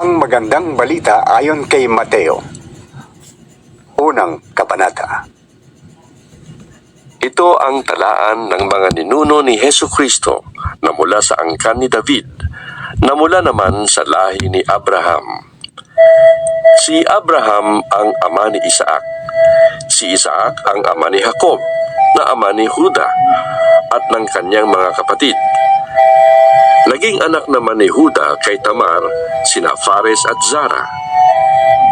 Ang magandang balita ayon kay Mateo. Unang kabanata. Ito ang talaan ng mga ninuno ni Heso Kristo na mula sa angkan ni David, na mula naman sa lahi ni Abraham. Si Abraham ang ama ni Isaac. Si Isaac ang ama ni Jacob, na ama ni Huda, at ng kanyang mga kapatid. Naging anak naman ni Huda kay Tamar, sina Fares at Zara.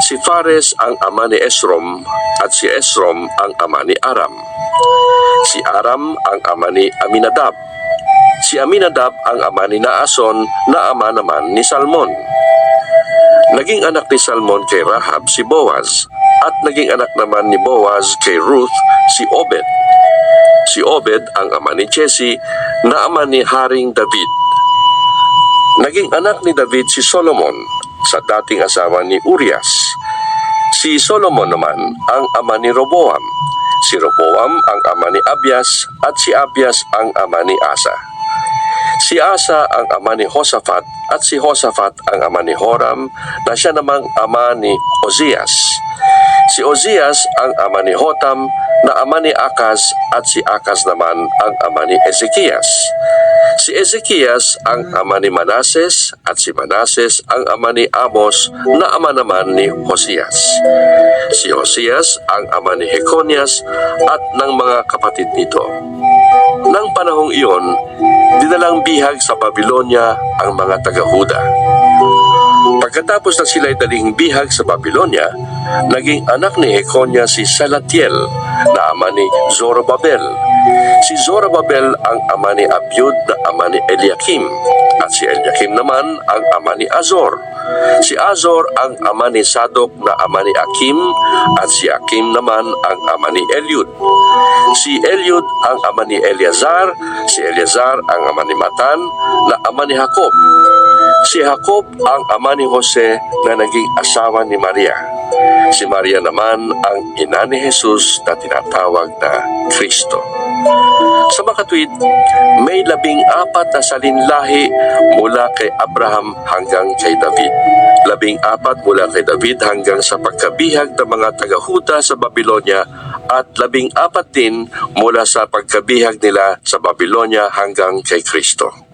Si Fares ang ama ni Esrom at si Esrom ang ama ni Aram. Si Aram ang ama ni Aminadab. Si Aminadab ang ama ni Naason na ama naman ni Salmon. Naging anak ni Salmon kay Rahab si Boaz at naging anak naman ni Boaz kay Ruth si Obed. Si Obed ang ama ni Jesse na ama ni Haring David. Naging anak ni David si Solomon sa dating asawa ni Urias. Si Solomon naman ang ama ni Roboam. Si Roboam ang ama ni Abias at si Abias ang ama ni Asa. Si Asa ang ama ni Hosafat at si Hosafat ang ama ni Horam na siya namang ama ni Ozias. Si Ozias ang ama ni Hotam na ama ni Akas at si Akas naman ang ama ni Ezekias. Si Ezekias ang ama ni Manases at si Manases ang ama ni Amos na ama naman ni Hosias. Si Hosias ang ama ni Heconias at ng mga kapatid nito. Nang panahong iyon, dinalang bihag sa Babylonia ang mga taga-Huda. Pagkatapos na sila'y daling bihag sa Babylonia, naging anak ni Heconia si Salatiel ama ni Zorobabel. Si Zorobabel ang ama ni Abiud na ama ni Eliakim at si Eliakim naman ang ama ni Azor. Si Azor ang ama ni Sadok na ama ni Akim at si Akim naman ang ama ni Eliud. Si Eliud ang ama ni Eleazar, si Eleazar ang ama ni Matan na ama ni Jacob. Si Jacob ang ama ni Jose na naging asawa ni Maria. Si Maria naman ang ina ni Jesus na tinatawag na Kristo. Sa makatwid, may labing apat na salinlahi mula kay Abraham hanggang kay David. Labing apat mula kay David hanggang sa pagkabihag ng mga taga-Huda sa Babylonia at labing apat din mula sa pagkabihag nila sa Babylonia hanggang kay Kristo.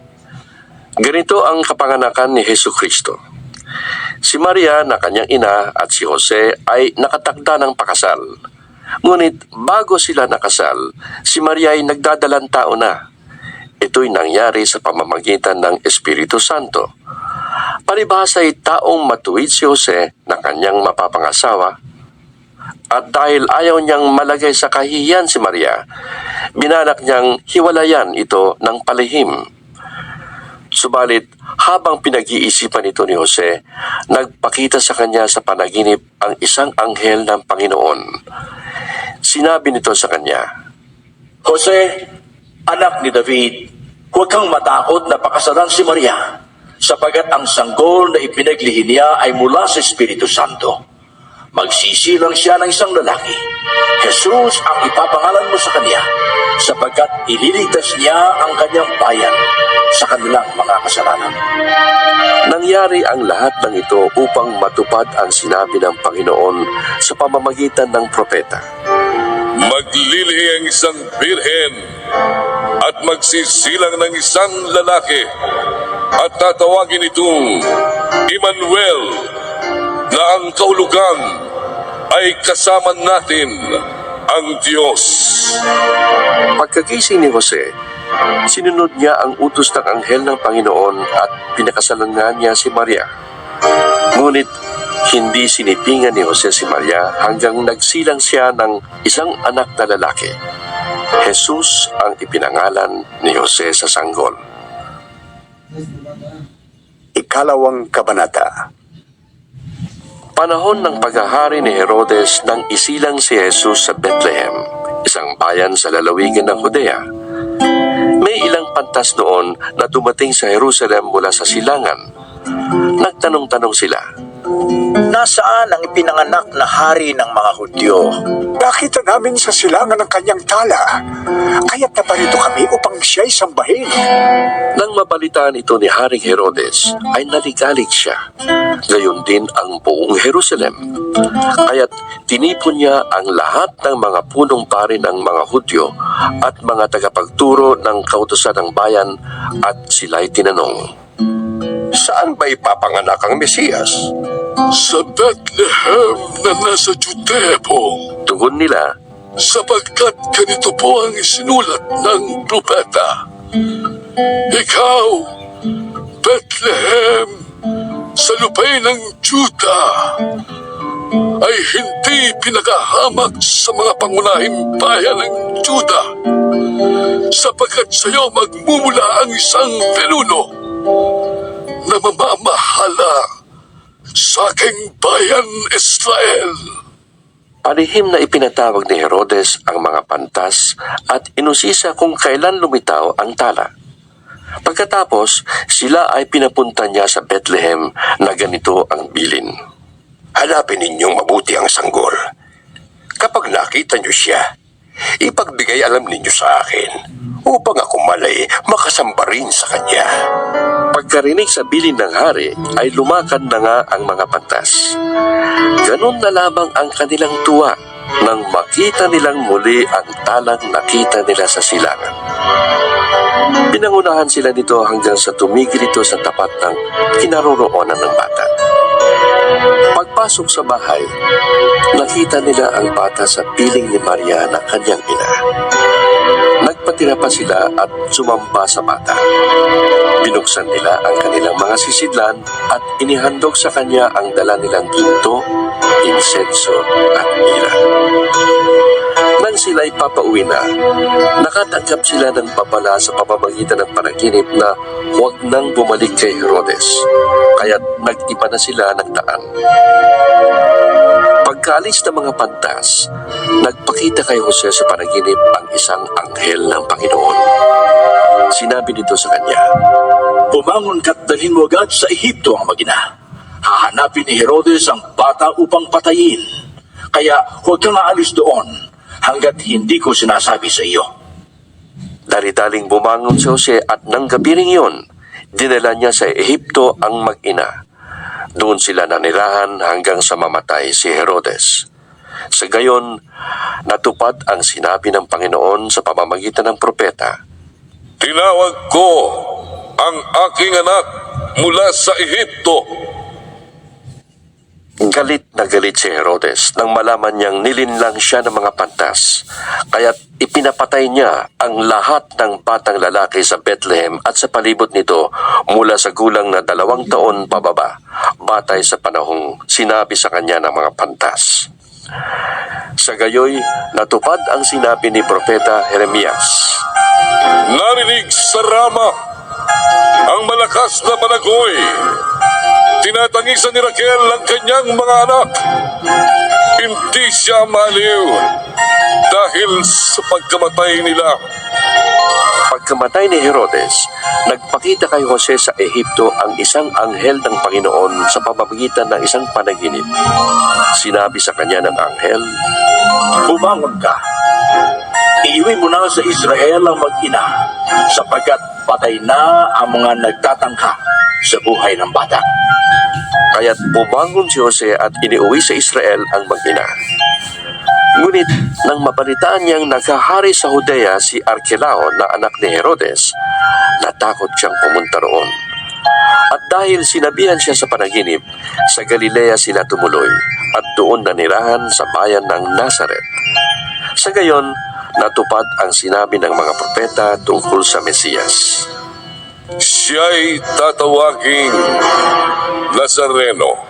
Ganito ang kapanganakan ni Heso Kristo. Si Maria na kanyang ina at si Jose ay nakatakda ng pakasal. Ngunit bago sila nakasal, si Maria ay nagdadalang tao na. Ito'y nangyari sa pamamagitan ng Espiritu Santo. Palibhasa ay taong matuwid si Jose na kanyang mapapangasawa at dahil ayaw niyang malagay sa kahihiyan si Maria, binanak niyang hiwalayan ito ng palihim. Subalit, habang pinag-iisipan ito ni Jose, nagpakita sa kanya sa panaginip ang isang anghel ng Panginoon. Sinabi nito sa kanya, Jose, anak ni David, huwag kang matakot na pakasalan si Maria, sapagat ang sanggol na ipinaglihi niya ay mula sa Espiritu Santo. Magsisilang siya ng isang lalaki. Jesus ang ipapangalan mo sa kanya, sapagkat ililigtas niya ang kanyang bayan sa kanilang mga kasalanan. Nangyari ang lahat ng ito upang matupad ang sinabi ng Panginoon sa pamamagitan ng propeta. Maglilihi ang isang birhen at magsisilang ng isang lalaki at tatawagin itong Emmanuel na ang kaulugan ay kasama natin ang Diyos. Pagkagising ni Jose, sinunod niya ang utos ng anghel ng Panginoon at pinakasalan nga niya si Maria. Ngunit hindi sinipingan ni Jose si Maria hanggang nagsilang siya ng isang anak na lalaki. Jesus ang ipinangalan ni Jose sa sanggol. Ikalawang kabanata. Panahon ng paghahari ni Herodes nang isilang si Jesus sa Bethlehem, isang bayan sa lalawigan ng Judea. May ilang pantas noon na dumating sa Jerusalem mula sa silangan. Nagtanong-tanong sila, Nasaan ang ipinanganak na hari ng mga Hudyo? Nakita namin sa silangan ng kanyang tala. Kaya't naparito kami upang siya'y sambahin. Nang mabalitaan ito ni Haring Herodes, ay naligalig siya. Gayon din ang buong Jerusalem. Kaya't tinipon niya ang lahat ng mga punong pari ng mga Hudyo at mga tagapagturo ng kautosan ng bayan at sila'y tinanong. Saan ba ipapanganak ang Mesiyas? Sa Bethlehem na nasa Judea po, Tugon nila, sapagkat ganito po ang isinulat ng propeta. Ikaw, Bethlehem, sa lupay ng Juda, ay hindi pinakahamak sa mga pangunahing bayan ng Juda, sapagkat sa iyo magmumula ang isang pinuno na mamamahala sa aking bayan Israel. Palihim na ipinatawag ni Herodes ang mga pantas at inusisa kung kailan lumitaw ang tala. Pagkatapos, sila ay pinapunta niya sa Bethlehem na ganito ang bilin. Hanapin ninyong mabuti ang sanggol. Kapag nakita niyo siya, ipagbigay alam ninyo sa akin upang ako malay makasamba rin sa kanya. Pagkarinig sa bilin ng hari, ay lumakad na nga ang mga pantas. Ganon na lamang ang kanilang tuwa nang makita nilang muli ang talang nakita nila sa silangan. Pinangunahan sila nito hanggang sa tumigil ito sa tapat ng kinaroroonan ng bata. Pagpasok sa bahay, nakita nila ang bata sa piling ni Maria na kanyang ina. Nagpatira pa sila at sumamba sa bata. Binuksan nila ang kanilang mga sisidlan at inihandog sa kanya ang dala nilang ginto, insenso at mira. Nang sila'y papauwi na, nakatanggap sila ng babala sa pamamagitan ng panaginip na huwag nang bumalik kay Herodes, kaya't nag-iba na sila ng daan. Pagkaalis ng mga pantas, nagpakita kay Jose sa panaginip ang isang anghel ng Panginoon. Sinabi nito sa kanya, Bumangon ka't dalhin mo agad sa Ehipto ang magina. Hahanapin ni Herodes ang bata upang patayin. Kaya huwag kang aalis doon hanggat hindi ko sinasabi sa iyo. Dali-daling bumangon si Jose at nang gabi ring yun, dinala niya sa Ehipto ang mag-ina. Doon sila nanirahan hanggang sa mamatay si Herodes. Sa gayon, natupad ang sinabi ng Panginoon sa pamamagitan ng propeta. Tinawag ko ang aking anak mula sa Ehipto. Galit na galit si Herodes nang malaman niyang nilinlang siya ng mga pantas. Kaya't ipinapatay niya ang lahat ng batang lalaki sa Bethlehem at sa palibot nito mula sa gulang na dalawang taon pababa, batay sa panahong sinabi sa kanya ng mga pantas. Sa gayoy, natupad ang sinabi ni Propeta Jeremias. Narinig sa Rama ang malakas na panagoy. Tinatangisan ni Raquel ang kanyang mga anak. Hindi siya maliw dahil sa pagkamatay nila. Pagkamatay ni Herodes, nagpakita kay Jose sa Ehipto ang isang anghel ng Panginoon sa pamamagitan ng isang panaginip. Sinabi sa kanya ng anghel, Bumangon ka. Iiwi mo na sa Israel ang mag-ina sapagkat patay na ang mga nagtatangka sa buhay ng bata. Kaya't bumangon si Jose at iniuwi sa Israel ang mag-ina. Ngunit nang mabalitaan niyang naghahari sa Judea si Arkelao na anak ni Herodes, natakot siyang pumunta roon. At dahil sinabihan siya sa panaginip, sa Galilea sila tumuloy at doon nanirahan sa bayan ng Nazaret. Sa gayon, natupad ang sinabi ng mga propeta tungkol sa Mesiyas. Siya'y tatawaging Nazareno.